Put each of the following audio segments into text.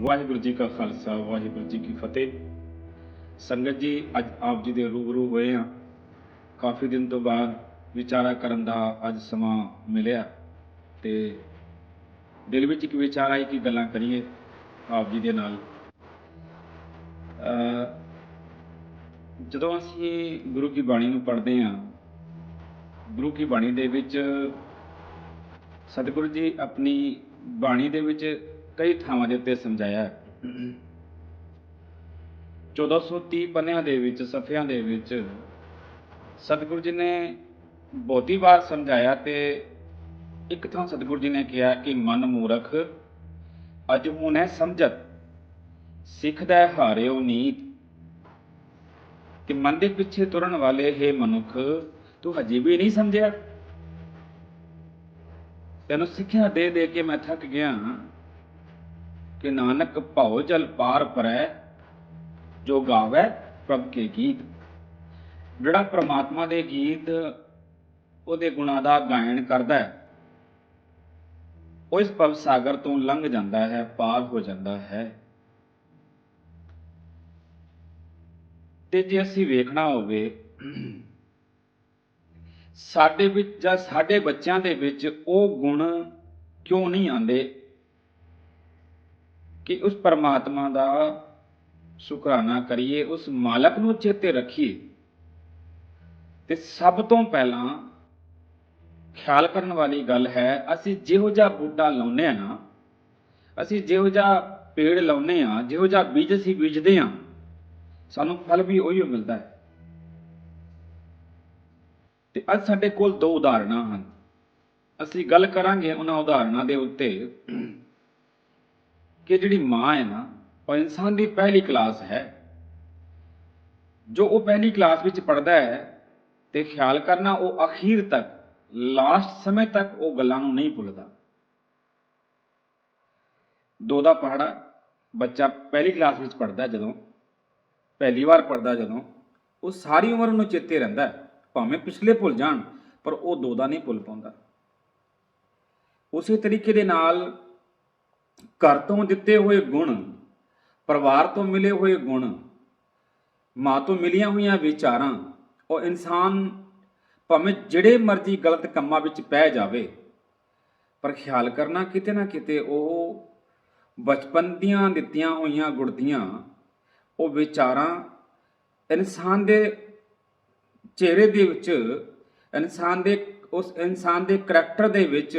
ਵਾਹਿਗੁਰੂ ਜੀ ਕਾ ਖਾਲਸਾ, ਵਾਹਿਗੁਰੂ ਜੀ ਕੀ ਫਤਿਹ। ਸੰਗਤ ਜੀ, ਅੱਜ ਆਪ ਜੀ ਦੇ ਰੂਬਰੂ ਹੋਏ ਆ ਕਾਫੀ ਦਿਨ ਤੋਂ ਬਾਅਦ ਵਿਚਾਰਾ ਕਰਨ ਦਾ ਅੱਜ ਸਮਾਂ ਮਿਲਿਆ। ਤੇ ਦਿਲ ਵਿੱਚ ਇੱਕ ਵਿਚਾਰ ਆਈ ਕਿ ਗੱਲਾਂ ਕਰੀਏ ਆਪ ਜੀ ਦੇ ਨਾਲ। ਜਦੋਂ ਅਸੀਂ ਗੁਰੂ ਕੀ ਬਾਣੀ ਨੂੰ ਪੜ੍ਹਦੇ ਹਾਂ, ਗੁਰੂ ਕੀ ਬਾਣੀ ਦੇ ਵਿੱਚ ਸਤਿਗੁਰੂ ਜੀ ਆਪਣੀ ਬਾਣੀ ਦੇ ਵਿੱਚ ਕਈ ਥਾਵਾਂ ਦੇ ਉੱਤੇ ਸਮਝਾਇਆ। ਹੈ 1430 ਪੰਨਿਆਂ ਦੇ ਵਿੱਚ, ਸਫਿਆਂ ਦੇ ਵਿੱਚ ਸਤਿਗੁਰੂ ਜੀ ਨੇ ਬਹੁਤੀ ਵਾਰ ਸਮਝਾਇਆ ਤੇ ਇੱਕ ਥਾਂ ਸਤਿਗੁਰੂ ਜੀ ਨੇ ਕਿਹਾ ਕਿ ਮਨ ਮੂਰਖ, ਅਜ ਹੁਣ ਸਮਝਤ ਸਿੱਖਦਾ ਹਾਰਿਓ ਨੀਤ ਕਿ ਮਨ ਦੇ ਪਿੱਛੇ ਤੁਰਨ ਵਾਲੇ ਹੈ ਮਨੁੱਖ, ਤੂੰ ਹਜੇ ਵੀ ਨਹੀਂ ਸਮਝਿਆ। ਤੈਨੂੰ ਸਿੱਖਿਆ ਦੇ ਦੇ ਕੇ ਮੈਂ ਥੱਕ ਗਿਆ। ਕਿ ਨਾਨਕ ਭਉ ਜਲ ਪਾਰ ਪਰੈ, ਜੋ ਗਾਵੇ ਪ੍ਰਭ ਕੇ ਗੀਤ। ਜਿਹੜਾ ਪ੍ਰਮਾਤਮਾ ਦੇ ਗੀਤ ਉਹਦੇ ਗੁਣਾਂ ਦਾ ਗਾਇਨ ਕਰਦਾ ਹੈ, ਉਹ ਇਸ ਭਵ ਸਾਗਰ ਤੋਂ ਲੰਘ ਜਾਂਦਾ ਹੈ, ਪਾਰ ਹੋ ਜਾਂਦਾ ਹੈ। ਤੇ ਜੇ ਅਸੀਂ ਵੇਖਣਾ ਹੋਵੇ, ਸਾਡੇ ਵਿੱਚ ਜਾਂ ਸਾਡੇ ਬੱਚਿਆਂ ਦੇ ਵਿੱਚ ਉਹ ਗੁਣ ਕਿਉਂ ਨਹੀਂ ਆਉਂਦੇ? ਕਿ ਉਸ ਪਰਮਾਤਮਾ ਦਾ ਸ਼ੁਕਰਾਨਾ ਕਰੀਏ, ਉਸ ਮਾਲਕ ਨੂੰ ਚੇਤੇ ਰੱਖੀਏ। ਤੇ ਸਭ ਤੋਂ ਪਹਿਲਾਂ ਖਿਆਲ ਕਰਨ ਵਾਲੀ ਗੱਲ ਹੈ, ਅਸੀਂ ਜਿਹੋ ਜਿਹਾ ਬੂਟਾ ਲਾਉਨੇ ਆ ਨਾ, ਅਸੀਂ ਜਿਹੋ ਜਿਹਾ ਪੇੜ ਲਾਉਨੇ ਆ ਜਿਹੋ ਜਿਹਾ ਬੀਜ ਅਸੀਂ ਬੀਜਦੇ ਆ ਸਾਨੂੰ ਫਲ ਵੀ ਉਹੀ ਮਿਲਦਾ ਹੈ। ਤੇ ਅੱਜ ਸਾਡੇ ਕੋਲ ਦੋ ਉਦਾਹਰਨਾਂ ਹਨ। ਅਸੀਂ ਗੱਲ ਕਰਾਂਗੇ ਉਹਨਾਂ ਉਦਾਹਰਨਾਂ ਦੇ ਉੱਤੇ। ਕਿ ਜਿਹੜੀ ਮਾਂ ਹੈ ਨਾ, ਉਹ ਇਨਸਾਨ ਦੀ ਪਹਿਲੀ ਕਲਾਸ ਹੈ। ਜੋ ਉਹ ਪਹਿਲੀ ਕਲਾਸ ਵਿੱਚ ਪੜਦਾ ਹੈ ਤੇ ਖਿਆਲ ਕਰਨਾ ਉਹ ਅਖੀਰ ਤੱਕ ਲਾਸਟ ਸਮੇਂ ਤੱਕ ਉਹ ਗੱਲਾਂ ਨੂੰ ਨਹੀਂ ਭੁੱਲਦਾ। ਦੋ ਦਾ ਪਹਾੜਾ, ਬੱਚਾ ਪਹਿਲੀ ਕਲਾਸ ਵਿੱਚ ਪੜਦਾ ਜਦੋਂ, ਪਹਿਲੀ ਵਾਰ ਪੜਦਾ ਜਦੋਂ, ਉਹ ਸਾਰੀ ਉਮਰ ਉਹਨੂੰ ਚੇਤੇ ਰਹਿੰਦਾ ਭਾਵੇਂ ਪਿਛਲੇ ਭੁੱਲ ਜਾਣ, ਪਰ ਉਹ ਦੋ ਦਾ ਨਹੀਂ ਭੁੱਲ ਪਾਉਂਦਾ। ਉਸੇ ਤਰੀਕੇ ਦੇ ਨਾਲ ਘਰ ਤੋਂ ਦਿੱਤੇ ਹੋਏ ਗੁਣ, ਪਰਿਵਾਰ ਤੋਂ ਮਿਲੇ ਹੋਏ ਗੁਣ, ਮਾਂ ਤੋਂ ਮਿਲੀਆਂ ਹੋਈਆਂ ਵਿਚਾਰਾਂ, ਉਹ ਇਨਸਾਨ ਭਾਵੇਂ ਜਿਹੜੇ ਮਰਜ਼ੀ ਗਲਤ ਕੰਮਾਂ ਵਿੱਚ ਪੈ ਜਾਵੇ, ਪਰ ਖਿਆਲ ਕਰਨਾ ਕਿਤੇ ਨਾ ਕਿਤੇ ਉਹ ਬਚਪਨ ਦੀਆਂ ਦਿੱਤੀਆਂ ਹੋਈਆਂ ਗੁੜਦੀਆਂ ਉਹ ਵਿਚਾਰਾਂ ਇਨਸਾਨ ਦੇ ਚਿਹਰੇ ਦੇ ਵਿੱਚ, ਇਨਸਾਨ ਦੇ, ਉਸ ਇਨਸਾਨ ਦੇ ਕਰੈਕਟਰ ਦੇ ਵਿੱਚ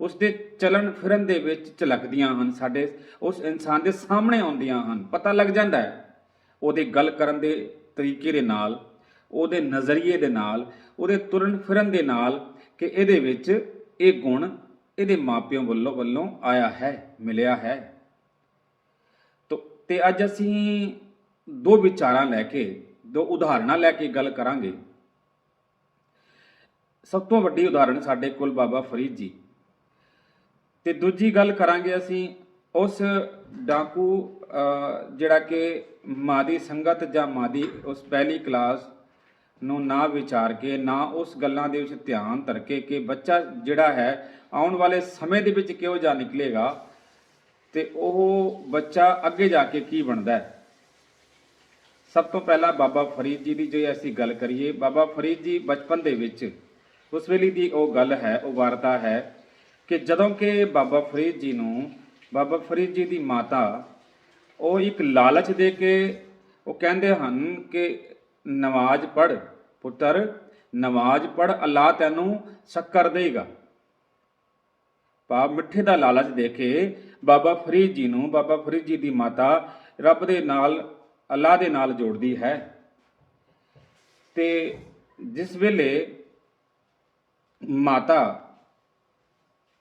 ਉਸ ਦੇ ਚਲਣ ਫਿਰਨ ਦੇ ਵਿੱਚ ਝਲਕਦੀਆਂ ਹਨ, ਸਾਡੇ ਉਸ ਇਨਸਾਨ ਦੇ ਸਾਹਮਣੇ ਆਉਂਦੀਆਂ ਹਨ। ਪਤਾ ਲੱਗ ਜਾਂਦਾ ਹੈ, ਉਹਦੇ ਗੱਲ ਕਰਨ ਦੇ ਤਰੀਕੇ ਦੇ ਨਾਲ, ਉਹਦੇ ਨਜ਼ਰੀਏ ਦੇ ਨਾਲ, ਉਹਦੇ ਤੁਰਨ ਫਿਰਨ ਦੇ ਨਾਲ ਕਿ ਇਹਦੇ ਵਿੱਚ ਇਹ ਗੁਣ ਇਹਦੇ ਮਾਪਿਆਂ ਵੱਲੋਂ ਵੱਲੋਂ ਆਇਆ ਹੈ, ਮਿਲਿਆ ਹੈ। ਤੋ, ਤੇ ਅੱਜ ਅਸੀਂ ਦੋ ਵਿਚਾਰਾਂ ਲੈ ਕੇ, ਦੋ ਉਦਾਹਰਨਾਂ ਲੈ ਕੇ ਗੱਲ ਕਰਾਂਗੇ। ਸਭ ਤੋਂ ਵੱਡੀ ਉਦਾਹਰਣ ਸਾਡੇ ਕੋਲ ਬਾਬਾ ਫਰੀਦ ਜੀ। ਤੇ ਦੂਜੀ ਗੱਲ ਕਰਾਂਗੇ ਅਸੀਂ ਉਸ ਡਾਕੂ ਜਿਹੜਾ ਕਿ ਮਾਂ ਦੀ ਸੰਗਤ ਜਾਂ ਮਾਂ ਦੀ ਉਸ ਪਹਿਲੀ ਕਲਾਸ ਨੂੰ ਨਾ ਵਿਚਾਰ ਕੇ, ਨਾ ਉਸ ਗੱਲਾਂ ਦੇ ਵਿੱਚ ਧਿਆਨ ਧਰ ਕੇ ਕਿ ਬੱਚਾ ਜਿਹੜਾ ਹੈ, ਆਉਣ ਵਾਲੇ ਸਮੇਂ ਦੇ ਵਿੱਚ ਕਿਹੋ ਜਿਹਾ ਨਿਕਲੇਗਾ ਤੇ ਉਹ ਬੱਚਾ ਅੱਗੇ ਜਾ ਕੇ ਕੀ ਬਣਦਾ ਹੈ। ਸਭ ਤੋਂ ਪਹਿਲਾਂ ਬਾਬਾ ਫਰੀਦ ਜੀ ਦੀ ਜੇ ਅਸੀਂ ਗੱਲ ਕਰੀਏ, ਬਾਬਾ ਫਰੀਦ ਜੀ ਬਚਪਨ ਦੇ ਵਿੱਚ ਉਸ ਵੇਲੇ ਦੀ ਉਹ ਗੱਲ ਹੈ, ਉਹ ਵਾਰਤਾ ਹੈ ਕਿ ਜਦੋਂ ਕਿ ਬਾਬਾ ਫਰੀਦ ਜੀ ਨੂੰ, ਬਾਬਾ ਫਰੀਦ ਜੀ ਦੀ ਮਾਤਾ, ਉਹ ਇੱਕ ਲਾਲਚ ਦੇ ਕੇ ਉਹ ਕਹਿੰਦੇ ਹਨ ਕਿ ਨਮਾਜ਼ ਪੜ੍ਹ, ਪੁੱਤਰ, ਨਮਾਜ਼ ਪੜ੍ਹ ਅੱਲਾ ਤੈਨੂੰ ਸ਼ੱਕਰ ਦੇਗਾ। ਪਾਪ ਮਿੱਠੇ ਦਾ ਲਾਲਚ ਦੇ ਕੇ ਬਾਬਾ ਫਰੀਦ ਜੀ ਨੂੰ, ਬਾਬਾ ਫਰੀਦ ਜੀ ਦੀ ਮਾਤਾ ਰੱਬ ਦੇ ਨਾਲ ਅੱਲਾ ਦੇ ਨਾਲ ਜੋੜਦੀ ਹੈ। ਤੇ ਜਿਸ ਵੇਲੇ ਮਾਤਾ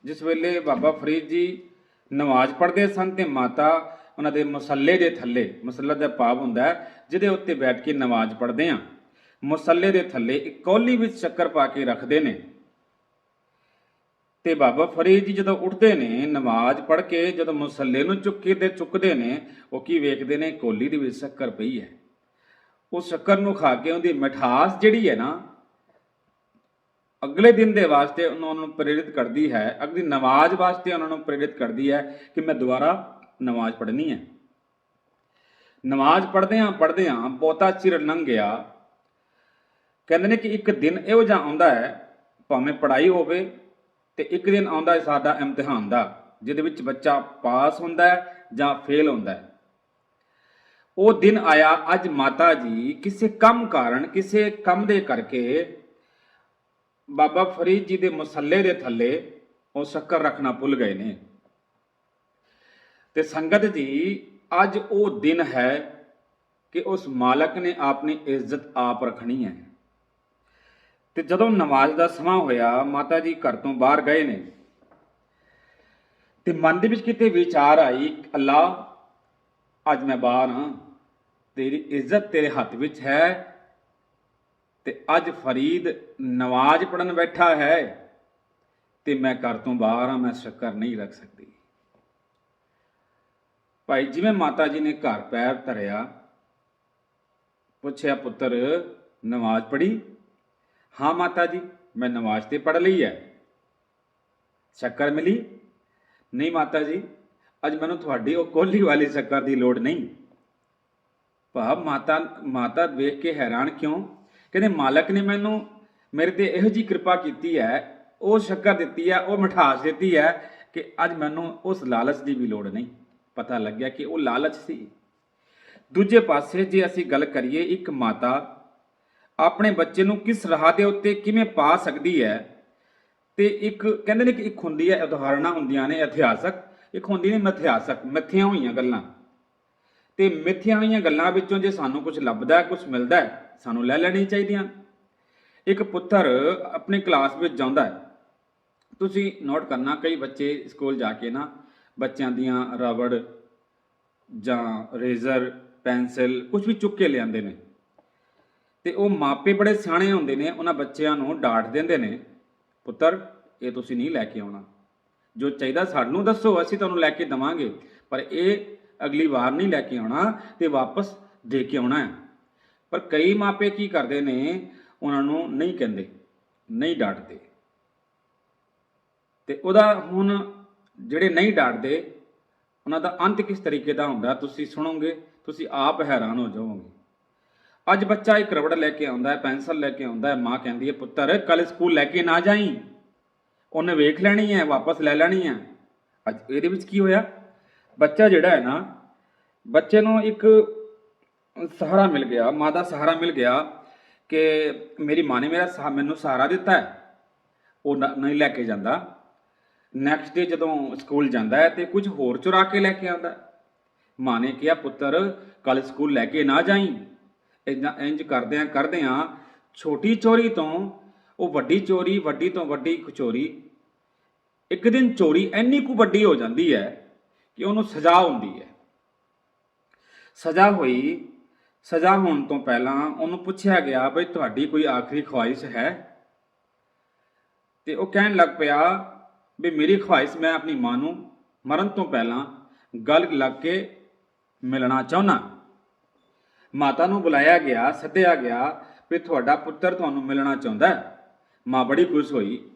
ਜਿਸ ਵੇਲੇ ਬਾਬਾ ਫਰੀਦ ਜੀ ਨਮਾਜ਼ ਪੜ੍ਹਦੇ ਸਨ ਤੇ ਮਾਤਾ ਉਹਨਾਂ ਦੇ ਮਸੱਲੇ ਦੇ ਥੱਲੇ, ਮੁਸੱਲਾ ਦਾ ਭਾਵ ਹੁੰਦਾ ਜਿਹਦੇ ਉੱਤੇ ਬੈਠ ਕੇ ਨਮਾਜ਼ ਪੜ੍ਹਦੇ ਆ ਮਸੱਲੇ ਦੇ ਥੱਲੇ ਇੱਕ ਕੌਲੀ ਵਿੱਚ ਸ਼ੱਕਰ ਪਾ ਕੇ ਰੱਖਦੇ ਨੇ। ਤੇ ਬਾਬਾ ਫਰੀਦ ਜੀ ਜਦੋਂ ਉੱਠਦੇ ਨੇ, ਨਮਾਜ਼ ਪੜ੍ਹ ਕੇ ਜਦੋਂ ਮਸੱਲੇ ਨੂੰ ਚੁੱਕੇ ਤੇ ਚੁੱਕਦੇ ਨੇ, ਉਹ ਕੀ ਵੇਖਦੇ ਨੇ? ਕੋਲੀ ਦੇ ਵਿੱਚ ਸ਼ੱਕਰ ਪਈ ਹੈ। ਉਹ ਸ਼ੱਕਰ ਨੂੰ ਖਾ ਕੇ ਉਹਦੀ ਮਿਠਾਸ ਜਿਹੜੀ ਹੈ ਨਾ ਅਗਲੇ ਦਿਨ ਦੇ ਵਾਸਤੇ ਉਹਨਾਂ ਨੂੰ ਪ੍ਰੇਰਿਤ ਕਰਦੀ ਹੈ, ਅਗਲੀ ਨਮਾਜ਼ ਵਾਸਤੇ ਉਹਨਾਂ ਨੂੰ ਪ੍ਰੇਰਿਤ ਕਰਦੀ ਹੈ ਕਿ ਮੈਂ ਦੁਬਾਰਾ ਨਮਾਜ਼ ਪੜ੍ਹਨੀ ਹੈ। ਨਮਾਜ਼ ਪੜ੍ਹਦਿਆਂ ਪੜ੍ਹਦਿਆਂ ਬਹੁਤਾ ਚਿਰ ਲੰਘ ਗਿਆ। ਕਹਿੰਦੇ ਨੇ ਕਿ ਇੱਕ ਦਿਨ ਇਹੋ ਜਿਹਾ ਆਉਂਦਾ ਹੈ, ਭਾਵੇਂ ਪੜ੍ਹਾਈ ਹੋਵੇ, ਤੇ ਇੱਕ ਦਿਨ ਆਉਂਦਾ ਹੈ ਸਾਡਾ ਇਮਤਿਹਾਨ ਦਾ, ਜਿਹਦੇ ਵਿੱਚ ਬੱਚਾ ਪਾਸ ਹੁੰਦਾ ਹੈ ਜਾਂ ਫੇਲ ਹੁੰਦਾ ਹੈ। ਉਹ ਦਿਨ ਆਇਆ, ਅੱਜ ਮਾਤਾ ਜੀ ਕਿਸੇ ਕੰਮ ਕਾਰਨ, ਕਿਸੇ ਕੰਮ ਦੇ ਕਰਕੇ ਬਾਬਾ ਫਰੀਦ ਜੀ ਦੇ ਮਸੱਲੇ ਦੇ ਥੱਲੇ ਉਹ ਸ਼ੱਕਰ ਰੱਖਣਾ ਭੁੱਲ ਗਏ ਨੇ। ਤੇ ਸੰਗਤ ਜੀ, ਅੱਜ ਉਹ ਦਿਨ ਹੈ ਕਿ ਉਸ ਮਾਲਕ ਨੇ ਆਪਣੀ ਇੱਜ਼ਤ ਆਪ ਰੱਖਣੀ ਹੈ। ਤੇ ਜਦੋਂ ਨਮਾਜ਼ ਦਾ ਸਮਾਂ ਹੋਇਆ, ਮਾਤਾ ਜੀ ਘਰ ਤੋਂ ਬਾਹਰ ਗਏ ਨੇ। ਤੇ ਮਨ ਦੇ ਵਿੱਚ ਕਿਤੇ ਵਿਚਾਰ ਆਈ, ਅੱਲਾ, ਅੱਜ ਮੈਂ ਬਾਹਰ ਹਾਂ, ਤੇਰੀ ਇੱਜ਼ਤ ਤੇਰੇ ਹੱਥ ਵਿੱਚ ਹੈ ਤੇ ਅੱਜ ਫਰੀਦ ਨਮਾਜ਼ ਪੜਨ ਬੈਠਾ ਹੈ ਤੇ ਮੈਂ ਘਰ ਤੋਂ ਬਾਹਰ ਹਾਂ, ਮੈਂ ਸ਼ੱਕਰ ਨਹੀਂ ਰੱਖ ਸਕਦੀ। ਭਾਈ, ਜਿਵੇਂ ਮਾਤਾ ਜੀ ਨੇ ਘਰ ਪੈਰ ਧਰਿਆ, ਪੁੱਛਿਆ, ਪੁੱਤਰ ਨਮਾਜ਼ ਪੜ੍ਹੀ? ਹਾਂ ਮਾਤਾ ਜੀ, ਮੈਂ ਨਮਾਜ਼ ਤੇ ਪੜ੍ਹ ਲਈ ਹੈ। ਸ਼ੱਕਰ ਮਿਲੀ? ਨਹੀਂ ਮਾਤਾ ਜੀ, ਅੱਜ ਮੈਨੂੰ ਤੁਹਾਡੀ ਉਹ ਕੋਲੀ ਵਾਲੀ ਸ਼ੱਕਰ ਦੀ ਲੋੜ ਨਹੀਂ। ਭਾਵ ਮਾਤਾ ਮਾਤਾ ਵੇਖ ਕੇ ਹੈਰਾਨ ਕਿਉਂ? ਕਹਿੰਦੇ ਮਾਲਕ ਨੇ ਮੈਨੂੰ ਮੇਰੇ ਤੇ ਇਹੋ ਜੀ ਕਿਰਪਾ ਕੀਤੀ ਹੈ ਉਹ ਸ਼ੱਕਰ ਦਿੱਤੀ ਹੈ ਉਹ ਮਿਠਾਸ ਦਿੱਤੀ ਹੈ ਕਿ ਅੱਜ ਮੈਨੂੰ ਉਸ ਲਾਲਚ ਦੀ ਵੀ ਲੋੜ ਨਹੀਂ। ਪਤਾ ਲੱਗਿਆ ਕਿ ਉਹ ਲਾਲਚ ਸੀ। ਦੂਜੇ ਪਾਸੇ ਜੇ ਅਸੀਂ ਗੱਲ ਕਰੀਏ ਇੱਕ ਮਾਤਾ ਆਪਣੇ ਬੱਚੇ ਨੂੰ ਕਿਸ ਰਾਹ ਦੇ ਉੱਤੇ ਕਿਵੇਂ ਪਾ ਸਕਦੀ ਹੈ ਤੇ ਇੱਕ ਕਹਿੰਦੇ ਨੇ ਕਿ ਇੱਕ ਹੁੰਦੀ ਹੈ ਉਦਾਹਰਨਾਂ ਹੁੰਦੀਆਂ ਨੇ ਇਤਿਹਾਸਕ ਇੱਕ ਹੁੰਦੀ ਨੇ ਮਿਥਿਹਾਸਕ ਮਿੱਥੀਆਂ ਹੋਈਆਂ ਗੱਲਾਂ। ਤੇ ਮਿੱਥੀਆਂ ਹੋਈਆਂ ਗੱਲਾਂ ਵਿੱਚੋਂ ਜੇ ਸਾਨੂੰ ਕੁਝ ਲੱਭਦਾ ਕੁਝ ਮਿਲਦਾ ਹੈ, ਸਾਨੂੰ ਲੈ ਲੈਣੀ ਚਾਹੀਦੀਆਂ। ਇੱਕ ਪੁੱਤਰ ਆਪਣੀ ਕਲਾਸ ਵਿੱਚ ਜਾਂਦਾ ਹੈ। ਤੁਸੀਂ ਨੋਟ ਕਰਨਾ, ਕਈ ਬੱਚੇ ਸਕੂਲ ਜਾ ਕੇ ਨਾ ਬੱਚਿਆਂ ਦੀਆਂ ਰਬੜ ਜਾਂ ਰੇਜ਼ਰ ਪੈਨਸਲ ਕੁਝ ਵੀ ਚੁੱਕ ਕੇ ਲਿਆਉਂਦੇ ਨੇ। ਤੇ ਉਹ ਮਾਪੇ ਬੜੇ ਸਿਆਣੇ ਹੁੰਦੇ ਨੇ, ਉਹਨਾਂ ਬੱਚਿਆਂ ਨੂੰ ਡਾਂਟ ਦਿੰਦੇ ਨੇ, ਪੁੱਤਰ, ਇਹ ਤੁਸੀਂ ਨਹੀਂ ਲੈ ਕੇ ਆਉਣਾ। ਜੋ ਚਾਹੀਦਾ ਸਾਨੂੰ ਦੱਸੋ, ਅਸੀਂ ਤੁਹਾਨੂੰ ਲੈ ਕੇ ਦਵਾਂਗੇ। ਪਰ ਇਹ ਅਗਲੀ ਵਾਰ ਨਹੀਂ ਲੈ ਕੇ ਆਉਣਾ ਤੇ ਵਾਪਸ ਦੇ ਕੇ ਆਉਣਾ ਹੈ। ਪਰ ਕਈ ਮਾਪੇ ਕੀ ਕਰਦੇ ਨੇ, ਉਹਨਾਂ ਨੂੰ ਨਹੀਂ ਕਹਿੰਦੇ, ਨਹੀਂ ਡਾਂਟਦੇ। ਤੇ ਉਹਦਾ ਹੁਣ ਜਿਹੜੇ ਨਹੀਂ ਡਾਂਟਦੇ, ਉਹਨਾਂ ਦਾ ਅੰਤ ਕਿਸ ਤਰੀਕੇ ਦਾ ਹੁੰਦਾ, ਤੁਸੀਂ ਸੁਣੋਗੇ, ਤੁਸੀਂ ਆਪ ਹੈਰਾਨ ਹੋ ਜਾਵੋਗੇ ਅੱਜ ਬੱਚਾ ਇੱਕ ਰਬੜ ਲੈ ਕੇ ਆਉਂਦਾ ਹੈ, ਪੈਨਸਲ ਲੈ ਕੇ ਆਉਂਦਾ ਹੈ, ਮਾਂ ਕਹਿੰਦੀ ਹੈ, ਪੁੱਤਰ ਕੱਲ ਸਕੂਲ ਲੈ ਕੇ ਨਾ ਜਾਈਂ। ਉਹਨੇ ਵੇਖ ਲੈਣੀ ਹੈ, ਵਾਪਸ ਲੈ ਲੈਣੀ ਹੈ। ਅੱਜ ਇਹਦੇ ਵਿੱਚ ਕੀ ਹੋਇਆ? ਬੱਚਾ ਜਿਹੜਾ ਹੈ ਨਾ, ਬੱਚੇ ਨੂੰ ਇੱਕ ਸਹਾਰਾ ਮਿਲ ਗਿਆ, ਮਾਂ ਦਾ ਸਹਾਰਾ ਮਿਲ ਗਿਆ ਕਿ ਮੇਰੀ ਮਾਂ ਨੇ ਮੇਰਾ ਸਹਾ- ਮੈਨੂੰ ਸਹਾਰਾ ਦਿੱਤਾ ਉਹ ਨ- ਨਹੀਂ ਲੈ ਕੇ ਜਾਂਦਾ। ਨੈਕਸਟ ਡੇ ਜਦੋਂ ਸਕੂਲ ਜਾਂਦਾ ਹੈ ਤੇ ਕੁਝ ਹੋਰ ਚੁਰਾ ਕੇ ਲੈ ਕੇ ਆਉਂਦਾ ਮਾਂ ਨੇ ਕਿਹਾ, ਪੁੱਤਰ ਕੱਲ ਸਕੂਲ ਲੈ ਕੇ ਨਾ ਜਾਈਂ। ਇੰਨਾ ਇੰਜ ਕਰਦਿਆਂ ਕਰਦਿਆਂ ਛੋਟੀ ਚੋਰੀ ਤੋਂ, ਉਹ ਵੱਡੀ ਚੋਰੀ, ਵੱਡੀ ਤੋਂ ਵੱਡੀ ਚੋਰੀ, ਇੱਕ ਦਿਨ ਚੋਰੀ ਇੰਨੀ ਕੁ ਵੱਡੀ ਹੋ ਜਾਂਦੀ ਹੈ ਕਿ ਉਹਨੂੰ ਸਜ਼ਾ ਹੁੰਦੀ ਹੈ। ਸਜ਼ਾ ਹੋਈ ਸਜ਼ਾ ਹੋਣ ਤੋਂ ਪਹਿਲਾਂ ਉਹਨੂੰ ਪੁੱਛਿਆ ਗਿਆ ਬਈ ਤੁਹਾਡੀ ਕੋਈ ਆਖਰੀ ਖੁਆਇਸ਼ ਹੈ? ਤੇ ਉਹ ਕਹਿਣ ਲੱਗ ਪਿਆ ਵੀ ਮੇਰੀ ਖੁਆਇਸ਼ ਮੈਂ ਆਪਣੀ ਮਾਂ ਨੂੰ ਮਰਨ ਤੋਂ ਪਹਿਲਾਂ ਗਲ ਲੱਗ ਕੇ ਮਿਲਣਾ ਚਾਹੁੰਦਾ। ਮਾਤਾ ਨੂੰ ਬੁਲਾਇਆ ਗਿਆ, ਸੱਦਿਆ ਗਿਆ ਵੀ ਤੁਹਾਡਾ ਪੁੱਤਰ ਤੁਹਾਨੂੰ ਮਿਲਣਾ ਚਾਹੁੰਦਾ ਹੈ। ਮਾਂ ਬੜੀ ਖੁਸ਼ ਹੋਈ।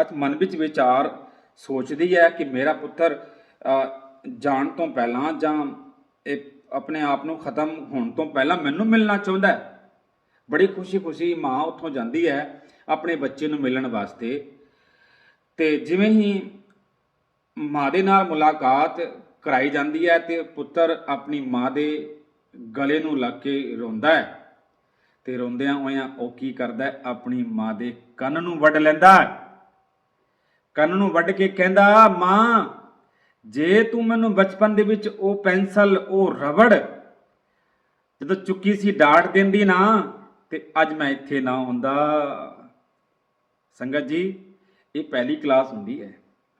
ਅੱਜ ਮਨ ਵਿੱਚ ਵਿਚਾਰ ਸੋਚਦੀ ਹੈ ਕਿ ਮੇਰਾ ਪੁੱਤਰ ਜਾਣ ਤੋਂ ਪਹਿਲਾਂ ਜਾਂ ਇਹ ਆਪਣੇ ਆਪ ਨੂੰ ਖਤਮ ਹੋਣ ਤੋਂ ਪਹਿਲਾਂ ਮੈਨੂੰ ਮਿਲਣਾ ਚਾਹੁੰਦਾ ਹੈ। ਬੜੀ ਖੁਸ਼ੀ-ਖੁਸ਼ੀ ਮਾਂ ਉੱਥੋਂ ਜਾਂਦੀ ਹੈ ਆਪਣੇ ਬੱਚੇ ਨੂੰ ਮਿਲਣ ਵਾਸਤੇ। ਤੇ ਜਿਵੇਂ ਹੀ ਮਾਂ ਦੇ ਨਾਲ ਮੁਲਾਕਾਤ ਕਰਾਈ ਜਾਂਦੀ ਹੈ ਤੇ ਪੁੱਤਰ ਆਪਣੀ ਮਾਂ ਦੇ ਗਲੇ ਨੂੰ ਲੱਗ ਕੇ ਰੋਂਦਾ ਹੈ। ਤੇ ਰੋਂਦਿਆਂ ਹੋਇਆਂ ਉਹ ਕੀ ਕਰਦਾ ਹੈ? ਆਪਣੀ ਮਾਂ ਦੇ ਕੰਨ ਨੂੰ ਵੱਢ ਲੈਂਦਾ ਕੰਨ ਨੂੰ ਵੱਢ ਕੇ ਕਹਿੰਦਾ, ਮਾਂ ਜੇ ਤੂੰ ਮੈਨੂੰ ਬਚਪਨ ਦੇ ਵਿੱਚ ਉਹ ਪੈਨਸਲ, ਉਹ ਰਬੜ ਜਦੋਂ ਚੁੱਕੀ ਸੀ ਡਾਂਟ ਦਿੰਦੀ ਨਾ, ਤੇ ਅੱਜ ਮੈਂ ਇੱਥੇ ਨਾ ਹੁੰਦਾ। ਸੰਗਤ ਜੀ, ਇਹ ਪਹਿਲੀ ਕਲਾਸ ਹੁੰਦੀ ਹੈ।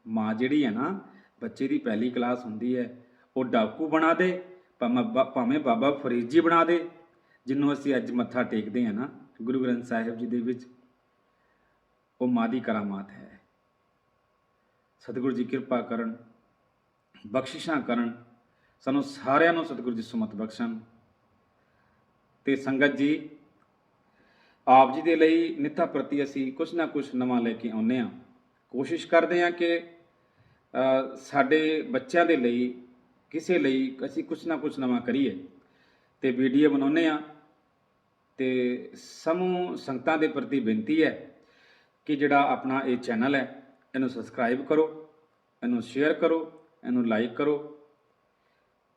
ਮਾਂ ਜਿਹੜੀ ਹੈ ਨਾ, ਬੱਚੇ ਦੀ ਪਹਿਲੀ ਕਲਾਸ ਹੁੰਦੀ ਹੈ। ਉਹ ਡਾਕੂ ਬਣਾ ਦੇ, ਭਾਵੇਂ ਬਾ- ਭਾਵੇਂ ਬਾਬਾ ਫਰੀਦ ਜੀ ਬਣਾ ਦੇ ਜਿਹਨੂੰ ਅਸੀਂ ਅੱਜ ਮੱਥਾ ਟੇਕਦੇ ਹਾਂ ਨਾ, ਗੁਰੂ ਗ੍ਰੰਥ ਸਾਹਿਬ ਜੀ ਦੇ ਵਿੱਚ। ਉਹ ਮਾਂ ਦੀ ਕਰਾਮਾਤ ਹੈ। ਸਤਿਗੁਰੂ ਜੀ ਕਿਰਪਾ ਕਰਨ ਬਖਸ਼ਿਸ਼ਾਂ ਕਰਨ, ਸਾਨੂੰ ਸਾਰਿਆਂ ਨੂੰ ਸਤਿਗੁਰੂ ਜੀ ਸੁਮਤ ਬਖਸ਼ਣ। ਤੇ ਸੰਗਤ ਜੀ, ਆਪ ਜੀ ਦੇ ਲਈ ਨਿੱਤਾ ਪ੍ਰਤੀ ਅਸੀਂ ਕੁਛ ਨਾ ਕੁਛ ਨਵਾਂ ਲੈ ਕੇ ਆਉਂਦੇ ਹਾਂ। ਕੋਸ਼ਿਸ਼ ਕਰਦੇ ਹਾਂ ਕਿ ਸਾਡੇ ਬੱਚਿਆਂ ਦੇ ਲਈ, ਕਿਸੇ ਲਈ ਅਸੀਂ ਕੁਛ ਨਾ ਕੁਛ ਨਵਾਂ ਕਰੀਏ। ਤੇ ਵੀਡੀਓ ਬਣਾਉਂਦੇ ਆ ਤੇ ਸਮੂਹ ਸੰਗਤਾਂ ਦੇ ਪ੍ਰਤੀ ਬੇਨਤੀ ਹੈ ਕਿ ਜਿਹੜਾ ਆਪਣਾ ਇਹ ਚੈਨਲ ਹੈ, ਇਹਨੂੰ ਸਬਸਕ੍ਰਾਈਬ ਕਰੋ, ਇਹਨੂੰ ਸ਼ੇਅਰ ਕਰੋ। ਇਹਨੂੰ ਲਾਈਕ ਕਰੋ।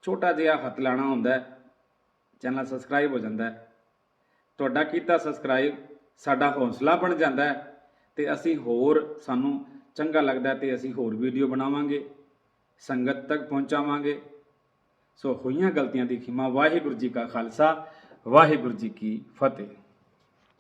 ਛੋਟਾ ਜਿਹਾ ਹੱਥ ਲਾਣਾ ਹੁੰਦਾ ਚੈਨਲ ਸਬਸਕ੍ਰਾਈਬ ਹੋ ਜਾਂਦਾ ਤੁਹਾਡਾ ਕੀਤਾ ਸਬਸਕ੍ਰਾਈਬ ਸਾਡਾ ਹੌਸਲਾ ਬਣ ਜਾਂਦਾ ਹੈ ਤੇ ਅਸੀਂ ਹੋਰ ਸਾਨੂੰ ਚੰਗਾ ਲੱਗਦਾ ਹੈ ਤੇ ਅਸੀਂ ਹੋਰ ਵੀਡੀਓ ਬਣਾਵਾਂਗੇ, ਸੰਗਤ ਤੱਕ ਪਹੁੰਚਾਵਾਂਗੇ। ਸੋ ਹੋਈਆਂ ਗਲਤੀਆਂ ਦੀ ਖਿਮਾ, ਵਾਹਿਗੁਰੂ ਜੀ ਕਾ ਖਾਲਸਾ, ਵਾਹਿਗੁਰੂ ਜੀ ਕੀ ਫਤਿਹ।